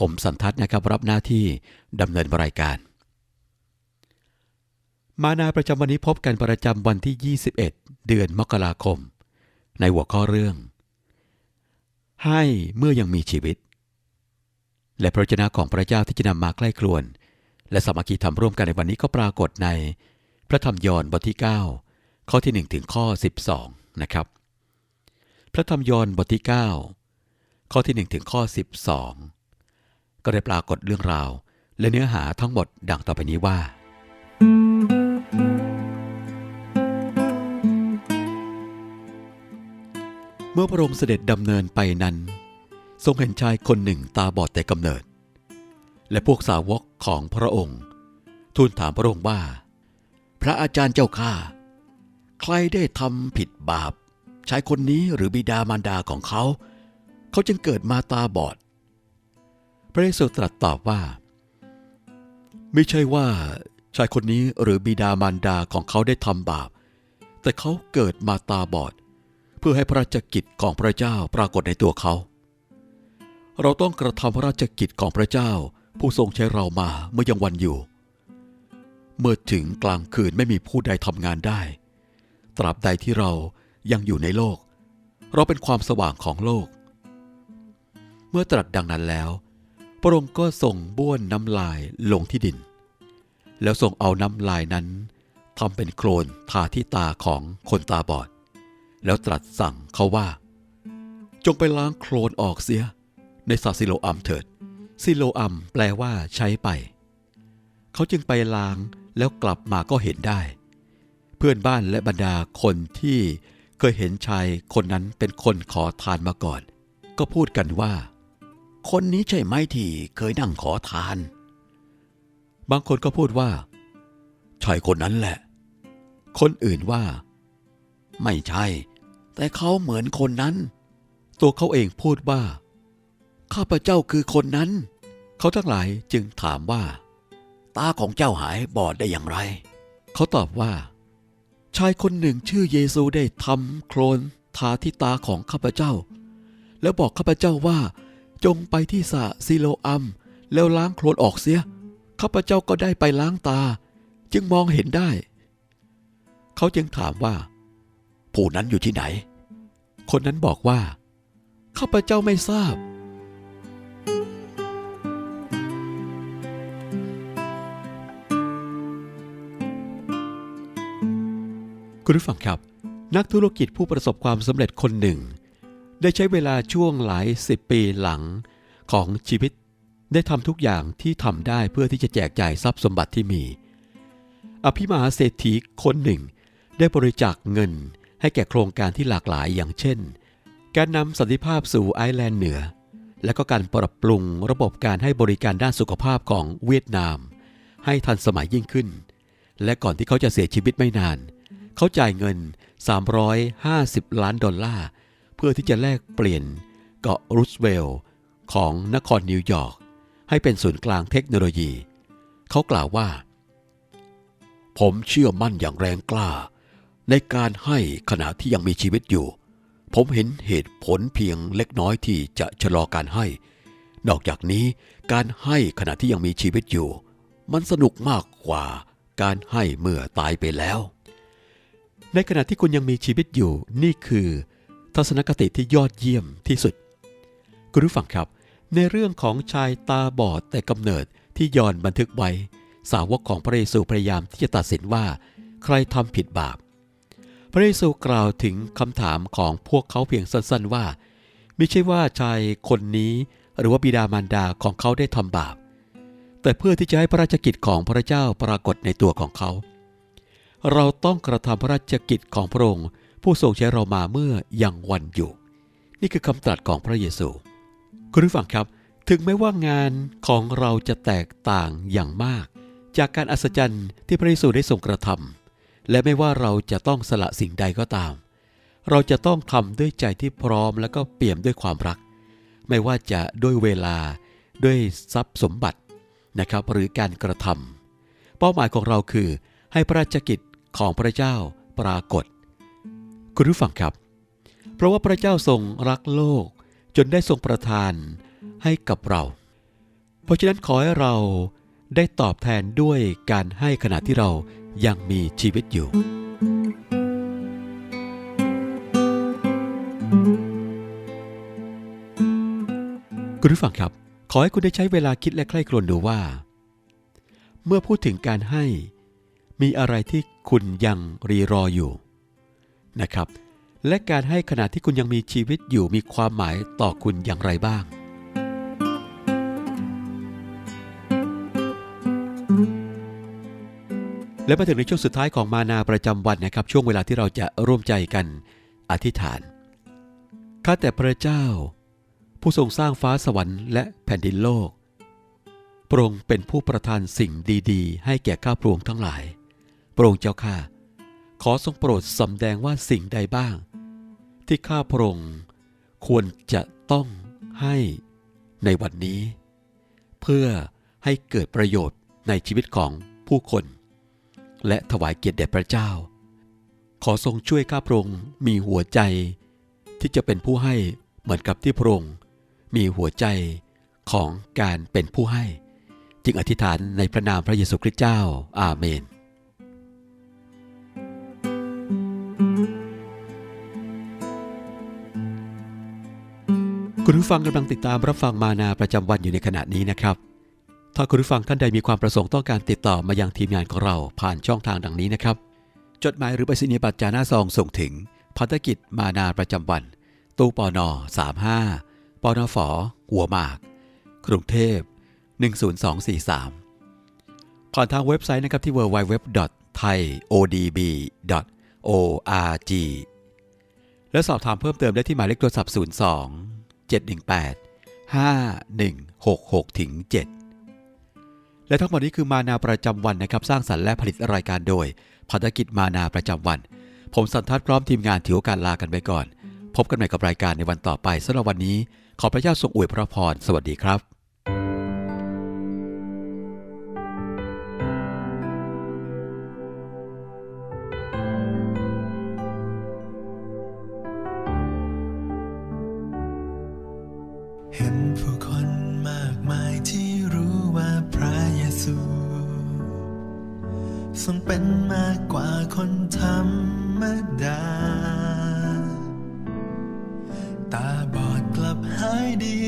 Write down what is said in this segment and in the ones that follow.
ผมสันทัศน์นะครับ รับหน้าที่ดำเนินรายการ มานาประจำวันนี้พบกันประจำวันที่ 21 เดือนมกราคม ในหัวข้อเรื่อง ให้เมื่อยังมีชีวิต และพระเจนะของพระเจ้าที่จะนำมาใกล้ครวน และสามัคคีทำร่วมกันในวันนี้ก็ปรากฏใน พระธรรมยอห์นบทที่ 9 ข้อที่ 1 ถึงข้อ 12 นะครับ พระธรรมยอห์นบทที่ 9 ข้อที่ 1 ถึงข้อ 12 ก็ได้ปรากฏเรื่องราว และเนื้อหาทั้งหมดดังต่อไปนี้ว่า เมื่อพระองค์เสด็จดำเนินไปนั้น ทรงเห็นชายคนหนึ่งตาบอดแต่กำเนิด และพวกสาวกของพระองค์ ทูลถามพระองค์ว่า พระอาจารย์เจ้าข้าใครได้ทำผิดบาปชายคนนี้หรือบิดามารดาของเขา เขาจึงเกิดมาตาบอด พระเยซูตรัสตอบว่า ไม่ใช่ว่าชายคนนี้หรือบิดามารดาของเขาได้ทำบาป แต่เขาเกิดมาตาบอด เพื่อให้พระราชกิจของพระเจ้าปรากฏในตัวเขา เราต้องกระทำพระราชกิจของพระเจ้าผู้ทรงใช้เรามาเมื่อยังวันอยู่ เมื่อถึงกลางคืนไม่มีผู้ใดทำงานได้ ตราบใดที่เรายังอยู่ในโลก เราเป็นความสว่างของโลก เมื่อตรัสดังนั้นแล้ว พระองค์ก็ส่งบ้วนน้ำลายลงที่ดิน แล้วส่งเอาน้ำลายนั้นทำเป็นโคลนทาที่ตาของคนตาบอด แล้วตรัสสั่งเขาว่า จงไปล้างโคลนออกเสีย ในสาซิโลอัมเถิด ซิโลอัมแปลว่าใช้ไป เขาจึงไปล้างแล้วกลับมาก็เห็นได้ เพื่อนบ้านและบรรดาคนที่เคยเห็นชายคนนั้นเป็นคนขอทานมาก่อน ก็พูดกันว่า คนนี้ใช่ไหมที่เคยนั่งขอทาน บางคนก็พูดว่าใช่คนนั้นแหละ คนอื่นว่า ไม่ใช่ แต่เขาเหมือนคนนั้น ตัวเขาเองพูดว่า ข้าพเจ้าคือคนนั้น เขาทั้งหลายจึงถามว่า ตาของเจ้าหายบอดได้อย่างไร เขาตอบว่า ชายคนหนึ่งชื่อเยซูได้ทำโคลนทาที่ตาของข้าพเจ้า แล้วบอกข้าพเจ้าว่า จงไปที่สระซิโลอัม แล้วล้างโคลนออกเสีย ข้าพเจ้าก็ได้ไปล้างตา จึงมองเห็นได้ เขาจึงถามว่า ผู้นั้นอยู่ที่ไหน คนนั้นบอกว่า ข้าพเจ้าไม่ทราบ คุณผู้ฟังครับ นักธุรกิจผู้ประสบความสำเร็จคนหนึ่ง ได้ใช้เวลาช่วงหลายสิบปีหลังของชีวิต ได้ทำทุกอย่างที่ทำได้เพื่อที่จะแจกจ่ายทรัพย์สมบัติที่มี อภิมหาเศรษฐีคนหนึ่ง ได้บริจาคเงินให้แก่โครงการที่หลากหลายอย่างเช่น การนำสันติภาพสู่ไอร์แลนด์เหนือ และก็การปรับปรุงระบบการให้บริการด้านสุขภาพของเวียดนาม ให้ทันสมัยยิ่งขึ้น และก่อนที่เขาจะเสียชีวิตไม่นาน เขาจ่ายเงิน 350 ล้านดอลลาร์ พื่อที่จะแลกเปลี่ยนเกาะรูสเวลล์ของนครนิวยอร์กให้เป็นศูนย์กลางเทคโนโลยี เขากล่าวว่า ผมเชื่อมั่นอย่างแรงกล้า ในการให้ขณะที่ยังมีชีวิตอยู่ ผมเห็นเหตุผลเพียงเล็กน้อยที่จะชะลอการให้ นอกจากนี้การให้ขณะที่ยังมีชีวิตอยู่ มันสนุกมากกว่าการให้เมื่อตายไปแล้ว ในขณะที่คุณยังมีชีวิตอยู่นี่คือ ทัศนคติที่ยอดเยี่ยมที่สุด คุณผู้ฟังครับ ในเรื่องของชายตาบอดแต่กำเนิดที่ยอนบันทึกไว้ สาวกของพระเยซูพยายามที่จะตัดสินว่า ใครทำผิดบาป พระเยซูกล่าวถึงคำถามของพวกเขาเพียงสั้นๆว่า ไม่ใช่ว่าชายคนนี้หรือว่าบิดามารดาของเขาได้ทำบาป แต่เพื่อที่จะให้พระราชกิจของพระเจ้าปรากฏในตัวของเขา เราต้องกระทำพระราชกิจของพระองค์ ผู้ทรงใช้เรามาเมื่อยังวันอยู่ นี่คือคำตรัสของพระเยซู คุณผู้ฟังครับ ถึงแม้ว่างานของเราจะแตกต่างอย่างมาก จากการอัศจรรย์ที่พระเยซูได้ทรงกระทำและไม่ว่าเราจะต้องสละสิ่งใดก็ตาม เราจะต้องทำด้วยใจที่พร้อมและก็เปี่ยมด้วยความรัก ไม่ว่าจะด้วยเวลาด้วยทรัพย์สมบัตินะครับหรือการกระทำเป้าหมายของเราคือให้พระราชกิจของพระเจ้าปรากฏ คุณผู้ฟังครับ เพราะว่าพระเจ้าทรงรักโลกจนได้ทรงประทานให้กับเรา เพราะฉะนั้นขอให้เราได้ตอบแทนด้วยการให้ขณะที่เรายังมีชีวิตอยู่ คุณผู้ฟังครับ ขอให้คุณได้ใช้เวลาคิดและใคร่ครวญดูว่า เมื่อพูดถึงการให้ มีอะไรที่คุณยังรีรออยู่ นะครับ และการให้ขณะที่คุณยังมีชีวิตอยู่มีความหมายต่อคุณอย่างไรบ้าง และมาถึงในช่วงสุดท้ายของมานาประจำวันนะครับ ช่วงเวลาที่เราจะร่วมใจกันอธิษฐานข้าแต่พระเจ้า ผู้ทรงสร้างฟ้าสวรรค์และแผ่นดินโลกพระองค์เป็นผู้ประทานสิ่งดี ๆ ให้แก่ข้าพระองค์ทั้งหลายพระองค์เจ้าข้า ขอทรงโปรดสำแดงว่าสิ่งใดบ้าง ที่ข้าพระองค์ควรจะต้องให้ในวันนี้ เพื่อให้เกิดประโยชน์ในชีวิตของผู้คน และถวายเกียรติแด่พระเจ้า ขอทรงช่วยข้าพระองค์มีหัวใจ ที่จะเป็นผู้ให้เหมือนกับที่พระองค์มีหัวใจของการเป็นผู้ให้ จึงอธิษฐานในพระนามพระเยซูคริสต์เจ้า อาเมน คุณผู้ฟังกำลังติดตามรับฟังมานาประจำวันอยู่ในขณะนี้นะครับ ถ้าคุณผู้ฟังท่านใดมีความประสงค์ต้องการติดต่อมายังทีมงานของเราผ่านช่องทางดังนี้นะครับ จดหมายหรือไปรษณียบัตรจาหน้าซองส่งถึงพันธกิจมานาประจำวัน ตู้ปอนอ35ปอนอฝอหัวหมาก กรุงเทพ 10243 ผ่านทางเว็บไซต์นะครับที่ www.thaiodb.org และสอบถามเพิ่มเติมได้ที่หมายเลขโทรศัพท์ 02 718 5166ถึง7และทั้งหมดนี้คือมานาประจำวันนะครับ สร้างสรรค์และผลิตรายการโดยพันธกิจมานาประจำวัน ผมสันทัดพร้อมทีมงานถือโอกาสลากันไปก่อน พบกันใหม่กับรายการในวันต่อไปสำหรับวันนี้ ขอพระเจ้าทรงอวยพระพร สวัสดีครับ เป็นมากกว่าคนธรรมดา ตาบอดกลับหายดี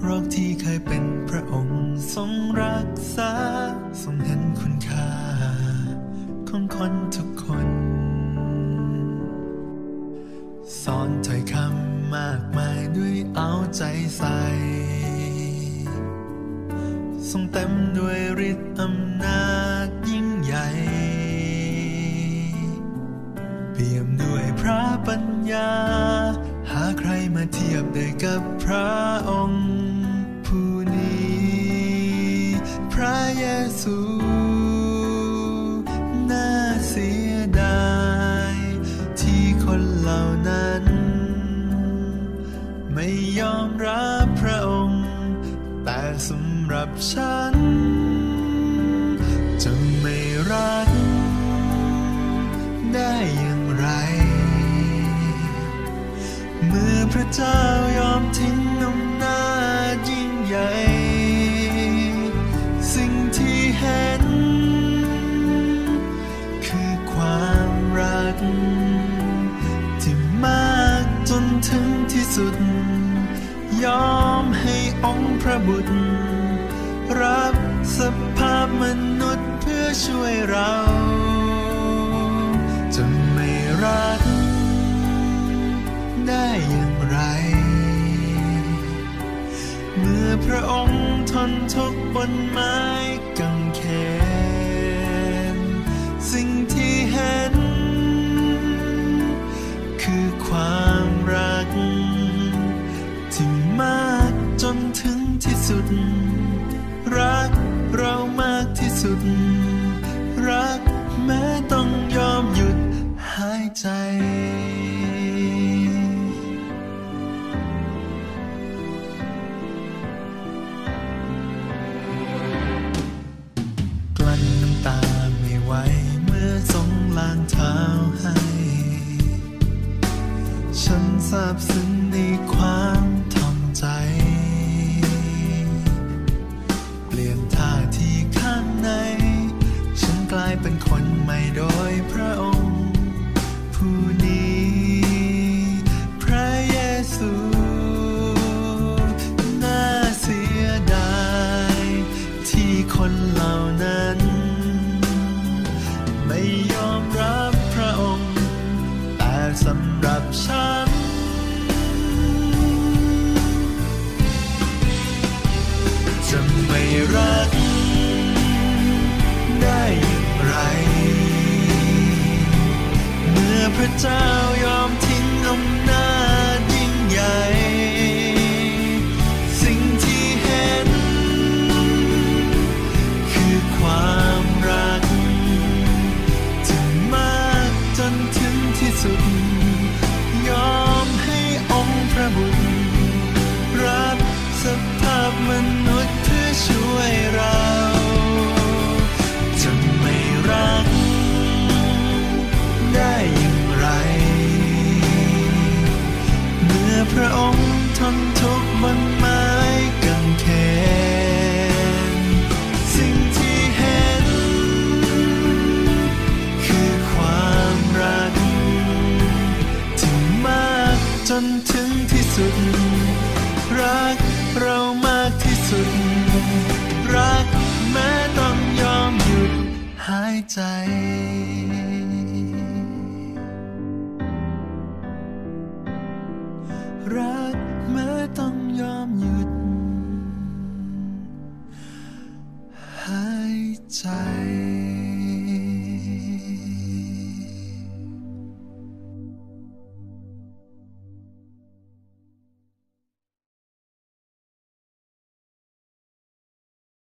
โรคที่เคยเป็นพระองค์ทรงรักษา ทรงเห็นคุณค่า ของคนทุกคน สอนถ้อยคำมากมายด้วยเอาใจใส่ทรงเต็มด้วยฤทธิ์อำนาจ ปี่ยมด้วยพระปัญญา หาใครมาเทียบได้กับพระองค์ผู้นี้ พระเยซูน่าเสียดาย ที่คนเหล่านั้น ไม่ยอมรับพระองค์ แต่สำหรับฉันจะไม่รักได้อย่าง รเมื่อพระเจ้ายอมทิ้งอำนาจยิ่งใหญ่ สิ่งที่เห็น คือความรัก ที่มากจนถึงที่สุด ยอมให้องค์พระบุตร รับสภาพมนุษย์เพื่อช่วยเรา พระองค์ทนทุกบนไม้กายเป็นคนใหม่โดยพระองค์ ผู้นี้ พระเยซูน่าเสียดายที่คนเหล่านั้น ไม่ยอมรับพระองค์ แต่สำหรับฉันจะไม่รัก temperature.